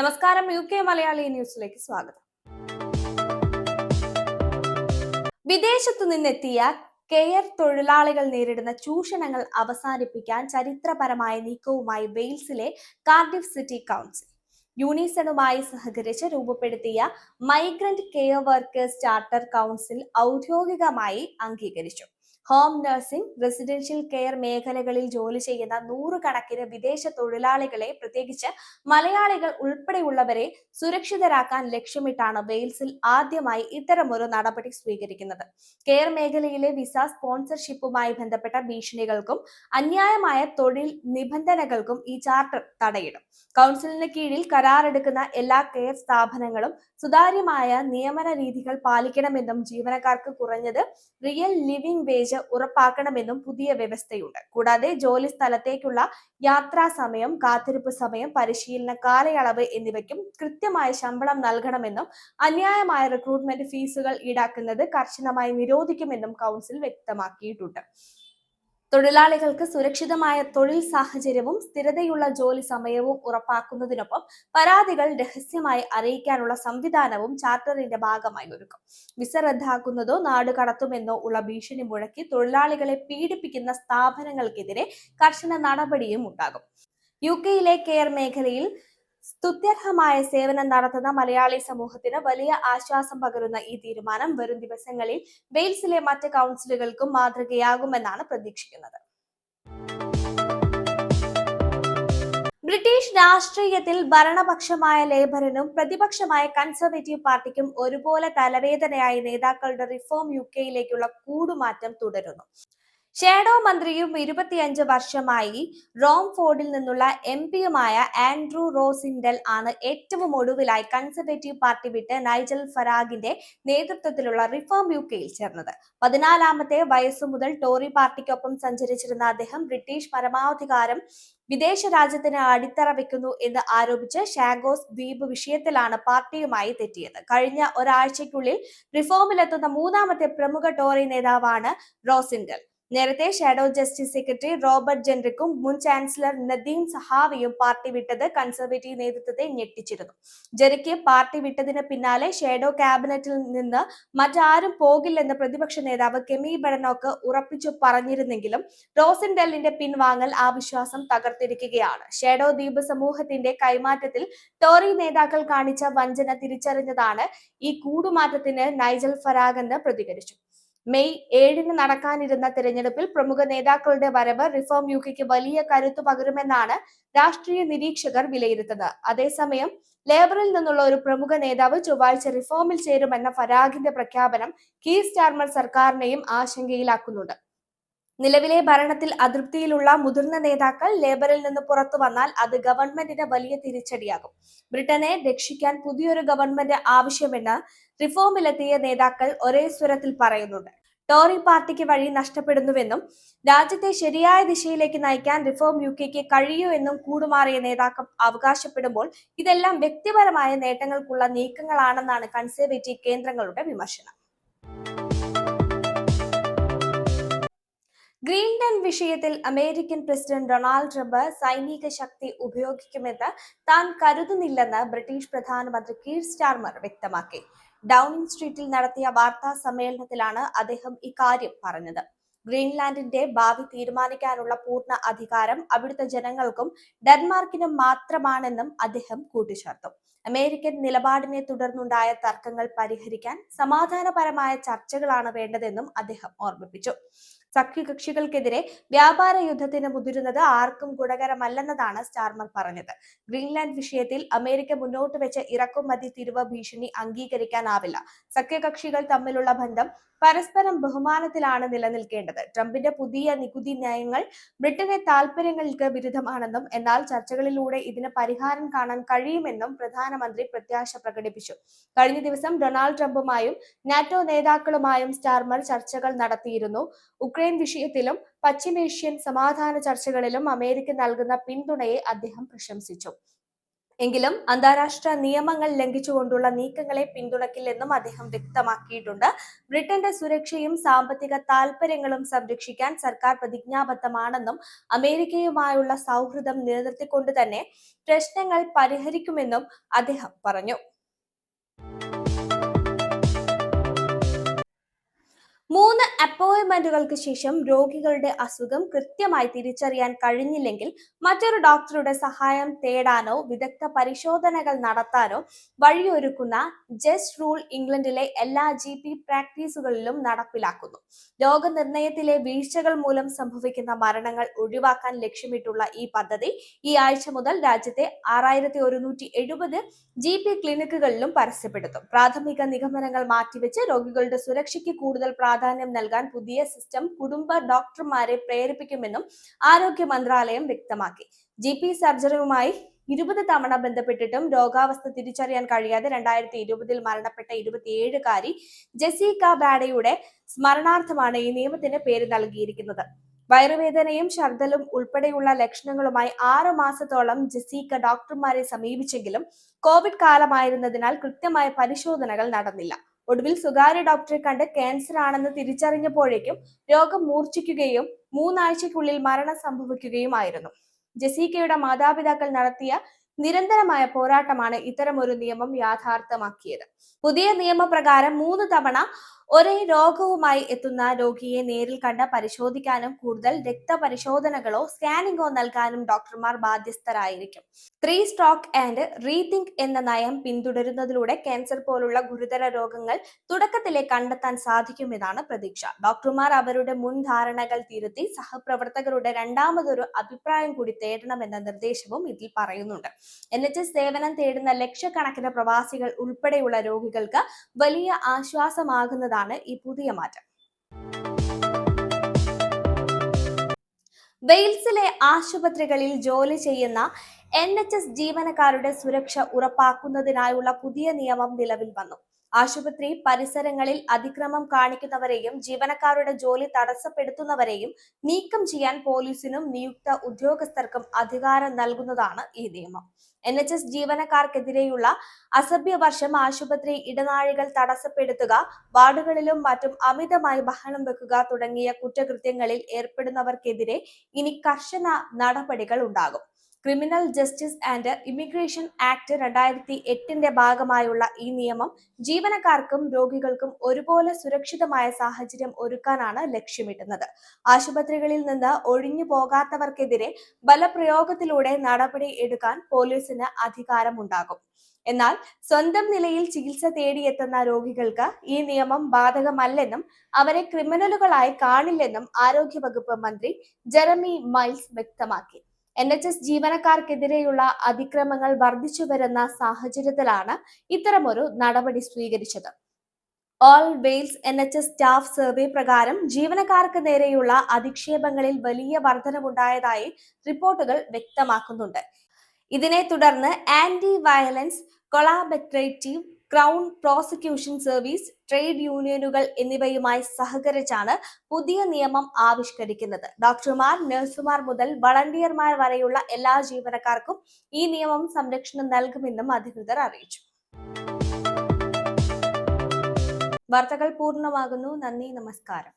നമസ്കാരം U K Malayali ന്യൂസിലേക്ക് സ്വാഗതം. വിദേശത്തു നിന്നെത്തിയ കെയർ തൊഴിലാളികൾ നേരിടുന്ന ചൂഷണങ്ങൾ അവസാനിപ്പിക്കാൻ ചരിത്രപരമായ നീക്കവുമായി വെയിൽസിലെ കാർഡിഫ് സിറ്റി കൗൺസിൽ. യൂണിസണുമായി സഹകരിച്ച് രൂപപ്പെടുത്തിയ migrant care workers charter council ഔദ്യോഗികമായി അംഗീകരിച്ചു. ഹോം നഴ്സിംഗ് റെസിഡൻഷ്യൽ കെയർ മേഖലകളിൽ ജോലി ചെയ്യുന്ന നൂറുകണക്കിന് വിദേശ തൊഴിലാളികളെ പ്രത്യേകിച്ച് മലയാളികൾ ഉൾപ്പെടെയുള്ളവരെ സുരക്ഷിതരാക്കാൻ ലക്ഷ്യമിട്ടാണ് വെയിൽസിൽ ആദ്യമായി ഇത്തരമൊരു നടപടി സ്വീകരിക്കുന്നത്. കെയർ മേഖലയിലെ വിസ സ്പോൺസർഷിപ്പുമായി ബന്ധപ്പെട്ട ഭീഷണികൾക്കും അന്യായമായ തൊഴിൽ നിബന്ധനകൾക്കും ഈ ചാർട്ടർ തടയിടും. കൗൺസിലിന് കീഴിൽ കരാറെടുക്കുന്ന എല്ലാ കെയർ സ്ഥാപനങ്ങളും സുതാര്യമായ നിയമന രീതികൾ പാലിക്കണമെന്നും ജീവനക്കാർക്ക് കുറഞ്ഞത് റിയൽ ലിവിംഗ് വേജ് ഉറപ്പാക്കണമെന്നും പുതിയ വ്യവസ്ഥയുണ്ട്. കൂടാതെ ജോലി സ്ഥലത്തേക്കുള്ള യാത്രാ സമയം കാത്തിരിപ്പ് സമയം പരിശീലന കാലയളവ് എന്നിവയ്ക്കും കൃത്യമായ ശമ്പളം നൽകണമെന്നും അന്യായമായ റിക്രൂട്ട്മെന്റ് ഫീസുകൾ ഈടാക്കുന്നത് കർശനമായി നിരോധിക്കുമെന്നും കൗൺസിൽ വ്യക്തമാക്കിയിട്ടുണ്ട്. തൊഴിലാളികൾക്ക് സുരക്ഷിതമായ തൊഴിൽ സാഹചര്യവും സ്ഥിരതയുള്ള ജോലി സമയവും ഉറപ്പാക്കുന്നതിനൊപ്പം പരാതികൾ രഹസ്യമായി അറിയിക്കാനുള്ള സംവിധാനവും ചാർട്ടറിന്റെ ഭാഗമായി ഒരുക്കും. വിസ റദ്ദാക്കുന്നതോ നാട് കടത്തുമെന്നോ ഉള്ള ഭീഷണി മുഴക്കി തൊഴിലാളികളെ പീഡിപ്പിക്കുന്ന സ്ഥാപനങ്ങൾക്കെതിരെ കർശന നടപടിയും ഉണ്ടാകും. യു കെയിലെ കെയർ മേഖലയിൽ സ്തുത്യർഹമായ സേവനം നടത്തുന്ന മലയാളി സമൂഹത്തിന് വലിയ ആശ്വാസം പകരുന്ന ഈ തീരുമാനം വരും ദിവസങ്ങളിൽ വെയിൽസിലെ മറ്റ് കൗൺസിലുകൾക്കും മാതൃകയാകുമെന്നാണ് പ്രതീക്ഷിക്കുന്നത്. ബ്രിട്ടീഷ് രാഷ്ട്രീയത്തിൽ ഭരണപക്ഷമായ ലേബറിനും പ്രതിപക്ഷമായ കൺസർവേറ്റീവ് പാർട്ടിക്കും ഒരുപോലെ തലവേദനയായി നേതാക്കളുടെ റിഫോം യു കെയിലേക്കുള്ള കൂടുമാറ്റം തുടരുന്നു. ഷേഡോ മന്ത്രിയും ഇരുപത്തിയഞ്ച് വർഷമായി റോം ഫോർഡിൽ നിന്നുള്ള എം പിയുമായ ആൻഡ്രൂ റോസിൻഡൽ ആണ് ഏറ്റവും ഒടുവിലായി കൺസർവേറ്റീവ് പാർട്ടി വിട്ട് നൈജൽ ഫറാഗിന്റെ നേതൃത്വത്തിലുള്ള റിഫോം യു കെയിൽ ചേർന്നത്. പതിനാലാമത്തെ വയസ്സു മുതൽ ടോറി പാർട്ടിക്കൊപ്പം സഞ്ചരിച്ചിരുന്ന അദ്ദേഹം ബ്രിട്ടീഷ് പരമാധികാരം വിദേശ രാജ്യത്തിന് അടിത്തറ വെക്കുന്നു എന്ന് ആരോപിച്ച് ഷാഗോസ് ദ്വീപ് വിഷയത്തിലാണ് പാർട്ടിയുമായി തെറ്റിയത്. കഴിഞ്ഞ ഒരാഴ്ചയ്ക്കുള്ളിൽ റിഫോമിലെത്തുന്ന മൂന്നാമത്തെ പ്രമുഖ ടോറി നേതാവാണ് റോസിൻഡൽ. നേരത്തെ ഷാഡോ ജസ്റ്റിസ് സെക്രട്ടറി റോബർട്ട് ജെൻറിക്കും മുൻ ചാൻസലർ നദീം സഹാവിയും പാർട്ടി വിട്ടത് കൺസർവേറ്റീവ് നേതൃത്വത്തെ ഞെട്ടിച്ചിരുന്നു. ജെറിക്ക് പാർട്ടി വിട്ടതിന് പിന്നാലെ ഷാഡോ ക്യാബിനറ്റിൽ നിന്ന് മറ്റാരും പോകില്ലെന്ന് പ്രതിപക്ഷ നേതാവ് കെമി ബഡനോക്ക് ഉറപ്പിച്ചു പറഞ്ഞിരുന്നെങ്കിലും റോസിൻഡെല്ലിന്റെ പിൻവാങ്ങൽ ആ വിശ്വാസം തകർത്തിരിക്കുകയാണ്. ഷാഡോ ദ്വീപ് സമൂഹത്തിന്റെ കൈമാറ്റത്തിൽ ടോറി നേതാക്കൾ കാണിച്ച വഞ്ചന തിരിച്ചറിഞ്ഞതാണ് ഈ കൂടുമാറ്റത്തിന് നൈജൽ ഫറാഗ് എന്ന് പ്രതികരിച്ചു. മെയ് ഏഴിന് നടക്കാനിരുന്ന തിരഞ്ഞെടുപ്പിൽ പ്രമുഖ നേതാക്കളുടെ വരവ് റിഫോം യു കെക്ക് വലിയ കരുത്തു പകരുമെന്നാണ് രാഷ്ട്രീയ നിരീക്ഷകർ വിലയിരുത്തുന്നത്. അതേസമയം ലേബറിൽ നിന്നുള്ള ഒരു പ്രമുഖ നേതാവ് ചൊവ്വാഴ്ച റിഫോമിൽ ചേരുമെന്ന ഫരാഗിന്റെ പ്രഖ്യാപനം കീ സ്റ്റാർമർ സർക്കാരിനെയും ആശങ്കയിലാക്കുന്നുണ്ട്. നിലവിലെ ഭരണത്തിൽ അതൃപ്തിയിലുള്ള മുതിർന്ന നേതാക്കൾ ലേബറിൽ നിന്ന് പുറത്തു വന്നാൽ അത് ഗവൺമെന്റിന് വലിയ തിരിച്ചടിയാകും. ബ്രിട്ടനെ രക്ഷിക്കാൻ പുതിയൊരു ഗവൺമെന്റ് ആവശ്യമെന്ന് റിഫോമിലെത്തിയ നേതാക്കൾ ഒരേ സ്വരത്തിൽ പറയുന്നുണ്ട്. ടോറി പാർട്ടിക്ക് വഴി നഷ്ടപ്പെടുന്നുവെന്നും രാജ്യത്തെ ശരിയായ ദിശയിലേക്ക് നയിക്കാൻ റിഫോം യു കെക്ക് കഴിയൂ എന്നും കൂടുമാറിയ നേതാക്കൾ അവകാശപ്പെടുമ്പോൾ ഇതെല്ലാം വ്യക്തിപരമായ നേട്ടങ്ങൾക്കുള്ള നീക്കങ്ങളാണെന്നാണ് കൺസർവേറ്റീവ് കേന്ദ്രങ്ങളുടെ വിമർശനം. ഗ്രീൻലാൻഡ് വിഷയത്തിൽ അമേരിക്കൻ പ്രസിഡന്റ് ഡൊണാൾഡ് ട്രംപ് സൈനിക ശക്തി ഉപയോഗിക്കുമെന്ന് താൻ കരുതുന്നില്ലെന്ന് ബ്രിട്ടീഷ് പ്രധാനമന്ത്രി കീർ സ്റ്റാർമർ വ്യക്തമാക്കി. ഡൗണിംഗ് സ്ട്രീറ്റിൽ നടത്തിയ വാർത്താ സമ്മേളനത്തിലാണ് അദ്ദേഹം ഇക്കാര്യം പറഞ്ഞത്. ഗ്രീൻലാൻഡിന്റെ ഭാവി തീരുമാനിക്കാനുള്ള പൂർണ അധികാരം അവിടുത്തെ ജനങ്ങൾക്കും ഡെൻമാർക്കിനും മാത്രമാണെന്നും അദ്ദേഹം കൂട്ടിച്ചേർത്തു. അമേരിക്കൻ നിലപാടിനെ തുടർന്നുണ്ടായ തർക്കങ്ങൾ പരിഹരിക്കാൻ സമാധാനപരമായ ചർച്ചകളാണ് വേണ്ടതെന്നും അദ്ദേഹം ഓർമ്മിപ്പിച്ചു. സഖ്യകക്ഷികൾക്കെതിരെ വ്യാപാര യുദ്ധത്തിന് മുതിരുന്നത് ആർക്കും ഗുണകരമല്ലെന്നതാണ് സ്റ്റാർമർ പറഞ്ഞത്. ഗ്രീൻലാൻഡ് വിഷയത്തിൽ അമേരിക്ക മുന്നോട്ട് വെച്ച ഇറക്കുമതി തിരിവ് ഭീഷണി അംഗീകരിക്കാനാവില്ല. സഖ്യകക്ഷികൾ തമ്മിലുള്ള ബന്ധം പരസ്പരം ബഹുമാനത്തിലാണ് നിലനിൽക്കേണ്ടത്. ട്രംപിന്റെ പുതിയ നികുതി നയങ്ങൾ ബ്രിട്ടന്റെ താൽപര്യങ്ങൾക്ക് വിരുദ്ധമാണെന്നും എന്നാൽ ചർച്ചകളിലൂടെ ഇതിന് പരിഹാരം കാണാൻ കഴിയുമെന്നും പ്രധാനമന്ത്രി പ്രത്യാശ പ്രകടിപ്പിച്ചു. കഴിഞ്ഞ ദിവസം ഡൊണാൾഡ് ട്രംപുമായും നാറ്റോ നേതാക്കളുമായും സ്റ്റാർമർ ചർച്ചകൾ നടത്തിയിരുന്നു. ഉക്രൈൻ വിഷയത്തിലും പശ്ചിമേഷ്യൻ സമാധാന ചർച്ചകളിലും അമേരിക്ക നൽകുന്ന പിന്തുണയെ അദ്ദേഹം പ്രശംസിച്ചു. എങ്കിലും അന്താരാഷ്ട്ര നിയമങ്ങൾ ലംഘിച്ചുകൊണ്ടുള്ള നീക്കങ്ങളെ പിന്തുണക്കില്ലെന്നും അദ്ദേഹം വ്യക്തമാക്കിയിട്ടുണ്ട്. ബ്രിട്ടന്റെ സുരക്ഷയും സാമ്പത്തിക താൽപര്യങ്ങളും സംരക്ഷിക്കാൻ സർക്കാർ പ്രതിജ്ഞാബദ്ധമാണെന്നും അമേരിക്കയുമായുള്ള സൗഹൃദം നിലനിർത്തിക്കൊണ്ട് തന്നെ പ്രശ്നങ്ങൾ പരിഹരിക്കുമെന്നും അദ്ദേഹം പറഞ്ഞു. മൂന്ന് അപ്പോയിന്റ്മെന്റുകൾക്ക് ശേഷം രോഗികളുടെ അസുഖം കൃത്യമായി തിരിച്ചറിയാൻ കഴിഞ്ഞില്ലെങ്കിൽ മറ്റൊരു ഡോക്ടറുടെ സഹായം തേടാനോ വിദഗ്ധ പരിശോധനകൾ നടത്താനോ വഴിയൊരുക്കുന്ന ജസ്റ്റ് റൂൾ ഇംഗ്ലണ്ടിലെ എല്ലാ ജി പി പ്രാക്ടീസുകളിലും നടപ്പിലാക്കുന്നു. രോഗനിർണയത്തിലെ വീഴ്ചകൾ മൂലം സംഭവിക്കുന്ന മരണങ്ങൾ ഒഴിവാക്കാൻ ലക്ഷ്യമിട്ടുള്ള ഈ പദ്ധതി ഈ ആഴ്ച മുതൽ രാജ്യത്തെ ആറായിരത്തി ഒരുന്നൂറ്റി എഴുപത് ജി പി ക്ലിനിക്കുകളിലും പരസ്യപ്പെടുത്തും പ്രാഥമിക നിഗമനങ്ങൾ മാറ്റിവെച്ച് രോഗികളുടെ സുരക്ഷയ്ക്ക് കൂടുതൽ നൽകാൻ പുതിയ സിസ്റ്റം കുടുംബ ഡോക്ടർമാരെ പ്രേരിപ്പിക്കുമെന്നും ആരോഗ്യ മന്ത്രാലയം വ്യക്തമാക്കി. ജി പി സർജറിയുമായി ഇരുപത് തവണ ബന്ധപ്പെട്ടിട്ടും രോഗാവസ്ഥ തിരിച്ചറിയാൻ കഴിയാതെ രണ്ടായിരത്തി ഇരുപതിൽ മരണപ്പെട്ട ഇരുപത്തിയേഴുകാരി ജെസിക ബാഡയുടെ സ്മരണാർത്ഥമാണ് ഈ നിയമത്തിന് പേര് നൽകിയിരിക്കുന്നത്. വയറുവേദനയും ഛർദലും ഉൾപ്പെടെയുള്ള ലക്ഷണങ്ങളുമായി ആറു മാസത്തോളം ജസീക്ക ഡോക്ടർമാരെ സമീപിച്ചെങ്കിലും കോവിഡ് കാലമായിരുന്നതിനാൽ കൃത്യമായ പരിശോധനകൾ നടന്നില്ല. ഒടുവിൽ സ്വകാര്യ ഡോക്ടറെ കണ്ട് ക്യാൻസർ ആണെന്ന് തിരിച്ചറിഞ്ഞപ്പോഴേക്കും രോഗം മൂർച്ഛിക്കുകയും മൂന്നാഴ്ചയ്ക്കുള്ളിൽ മരണം സംഭവിക്കുകയുമായിരുന്നു. ജസീക്കയുടെ മാതാപിതാക്കൾ നടത്തിയ നിരന്തരമായ പോരാട്ടമാണ് ഇത്തരമൊരു നിയമം യാഥാർത്ഥ്യമാക്കിയത്. പുതിയ നിയമപ്രകാരം മൂന്ന് തവണ ഒരേ രോഗവുമായി എത്തുന്ന രോഗിയെ നേരിൽ കണ്ട് പരിശോധിക്കാനും കൂടുതൽ രക്തപരിശോധനകളോ സ്കാനിങ്ങോ നൽകാനും ഡോക്ടർമാർ ബാധ്യസ്ഥരായിരിക്കും. ത്രീ സ്ട്രോക്ക് ആൻഡ് റീതിങ്ക് എന്ന നയം പിന്തുടരുന്നതിലൂടെ ക്യാൻസർ പോലുള്ള ഗുരുതര രോഗങ്ങൾ തുടക്കത്തിലെ കണ്ടെത്താൻ സാധിക്കുമെന്നാണ് പ്രതീക്ഷ. ഡോക്ടർമാർ അവരുടെ മുൻ ധാരണകൾ തിരുത്തി സഹപ്രവർത്തകരുടെ രണ്ടാമതൊരു അഭിപ്രായം കൂടി തേടണമെന്ന നിർദ്ദേശവും ഇതിൽ പറയുന്നുണ്ട്. എൻ എച്ച് എസ് സേവനം തേടുന്ന ലക്ഷക്കണക്കിന് പ്രവാസികൾ ഉൾപ്പെടെയുള്ള രോഗികൾക്ക് വലിയ ആശ്വാസമാകുന്നതാണ് ഈ പുതിയ മാറ്റം. വെയിൽസിലെ ആശുപത്രികളിൽ ജോലി ചെയ്യുന്ന എൻ എച്ച് എസ് ജീവനക്കാരുടെ സുരക്ഷ ഉറപ്പാക്കുന്നതിനായുള്ള പുതിയ നിയമം നിലവിൽ വന്നു. ആശുപത്രി പരിസരങ്ങളിൽ അതിക്രമം കാണിക്കുന്നവരെയും ജീവനക്കാരുടെ ജോലി തടസ്സപ്പെടുത്തുന്നവരെയും നീക്കം ചെയ്യാൻ പോലീസിനും നിയുക്ത ഉദ്യോഗസ്ഥർക്കും അധികാരം നൽകുന്നതാണ് ഈ നിയമം. എൻ എച്ച് എസ് ജീവനക്കാർക്കെതിരെയുള്ള അസഭ്യവർഷം ആശുപത്രി ഇടനാഴികൾ തടസ്സപ്പെടുത്തുക വാർഡുകളിലും മറ്റും അമിതമായി ബഹളം വെക്കുക തുടങ്ങിയ കുറ്റകൃത്യങ്ങളിൽ ഏർപ്പെടുന്നവർക്കെതിരെ ഇനി കർശന നടപടികൾ ഉണ്ടാകും. Criminal justice and immigration act രണ്ടായിരത്തി എട്ടിന്റെ ഭാഗമായുള്ള ഈ നിയമം ജീവനക്കാർക്കും രോഗികൾക്കും ഒരുപോലെ സുരക്ഷിതമായ സാഹചര്യം ഒരുക്കാനാണ് ലക്ഷ്യമിടുന്നത്. ആശുപത്രികളിൽ നിന്ന് ഒഴിഞ്ഞു പോകാത്തവർക്കെതിരെ ബലപ്രയോഗത്തിലൂടെ നടപടി എടുക്കാൻ പോലീസിന് അധികാരമുണ്ടാകും. എന്നാൽ സ്വന്തം നിലയിൽ ചികിത്സ തേടിയെത്തുന്ന രോഗികൾക്ക് ഈ നിയമം ബാധകമല്ലെന്നും അവരെ ക്രിമിനലുകളായി കാണില്ലെന്നും ആരോഗ്യവകുപ്പ് മന്ത്രി ജെറമി മൈൽസ് വ്യക്തമാക്കി. എൻ എച്ച് എസ് ജീവനക്കാർക്കെതിരെയുള്ള അതിക്രമങ്ങൾ വർദ്ധിച്ചു വരുന്ന സാഹചര്യത്തിലാണ് ഇത്തരമൊരു നടപടി സ്വീകരിച്ചത്. All Wales N H S staff survey പ്രകാരം ജീവനക്കാർക്ക് നേരെയുള്ള അധിക്ഷേപങ്ങളിൽ വലിയ വർധനവുണ്ടായതായി റിപ്പോർട്ടുകൾ വ്യക്തമാക്കുന്നുണ്ട്. ഇതിനെ തുടർന്ന് anti violence collaborative crown prosecution service trade യൂണിയനുകൾ എന്നിവയുമായി സഹകരിച്ചാണ് പുതിയ നിയമം ആവിഷ്കരിക്കുന്നത്. ഡോക്ടർമാർ നഴ്സുമാർ മുതൽ വളണ്ടിയർമാർ വരെയുള്ള എല്ലാ ജീവനക്കാർക്കും ഈ നിയമം സംരക്ഷണം നൽകുമെന്നും അധികൃതർ അറിയിച്ചു. വാർത്തകൾ പൂർണമാകുന്നു. നന്ദി നമസ്കാരം.